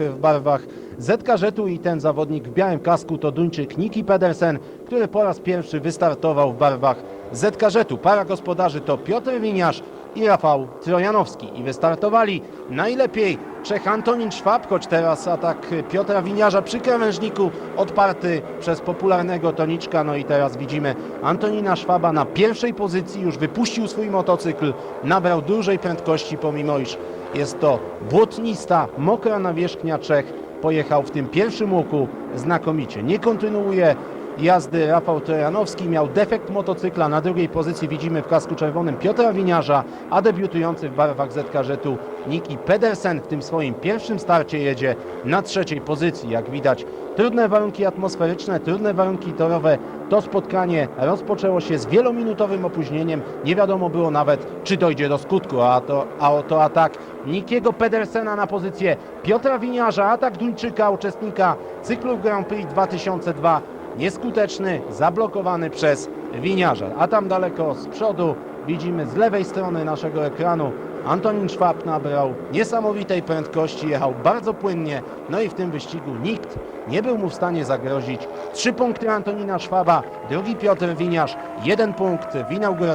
w barwach ZKŻ-u i ten zawodnik w białym kasku to Duńczyk Niki Pedersen, który po raz pierwszy wystartował w barwach ZKŻ-u. Para gospodarzy to Piotr Winiarz i Rafał Trojanowski i wystartowali najlepiej Czech Antonin Szwab, choć teraz atak Piotra Winiarza przy krawężniku odparty przez popularnego Toniczka. No i teraz widzimy Antonina Szwaba na pierwszej pozycji, już wypuścił swój motocykl, nabrał dużej prędkości, pomimo iż jest to błotnista, mokra nawierzchnia Czech. Pojechał w tym pierwszym łuku znakomicie. Nie kontynuuje jazdy Rafał Trojanowski. Miał defekt motocykla. Na drugiej pozycji widzimy w kasku czerwonym Piotra Winiarza, a debiutujący w barwach ZKŻ-u Niki Pedersen w tym swoim pierwszym starcie jedzie na trzeciej pozycji. Jak widać trudne warunki atmosferyczne, trudne warunki torowe. To spotkanie rozpoczęło się z wielominutowym opóźnieniem. Nie wiadomo było nawet, czy dojdzie do skutku, a, to, a oto atak Nikiego Pedersena na pozycję Piotra Winiarza, atak Duńczyka, uczestnika cyklu Grand Prix 2002 nieskuteczny, zablokowany przez winiarza. A tam daleko z przodu widzimy z lewej strony naszego ekranu Antonin Szwab nabrał niesamowitej prędkości, jechał bardzo płynnie, no i w tym wyścigu nikt nie był mu w stanie zagrozić. Trzy punkty Antonina Szwaba, drugi Piotr Winiarz, jeden punkt w inauguracyjnym